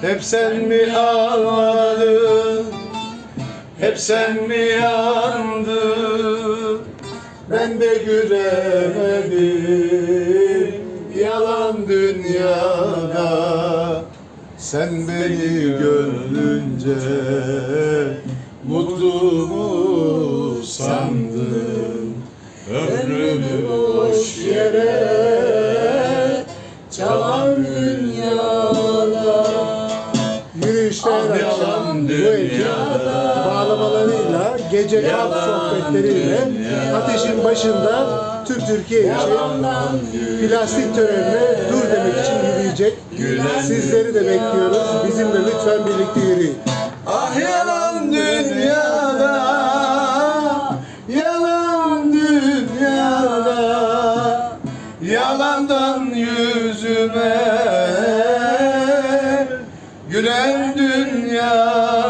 Hep sen mi ağladın? Hep sen mi yandın? Ben de gülemedim Yalan dünyada. Sen beni gönlünce Mutlu mu sandın. Ömrümü boş yere Çalan dünyada Yalan bu ekip dünyada. bağlamalarıyla, gece kamp sohbetleriyle dünyada. ateşin başında Türk Türkiye için plastik törenine dur demek için yürüyecek. Sizleri de bekliyoruz. Bizimle lütfen birlikte yürüyün. Ah yalan dünyada Yalan dünyada Yalandan yüzüme Gülen dünyada yeah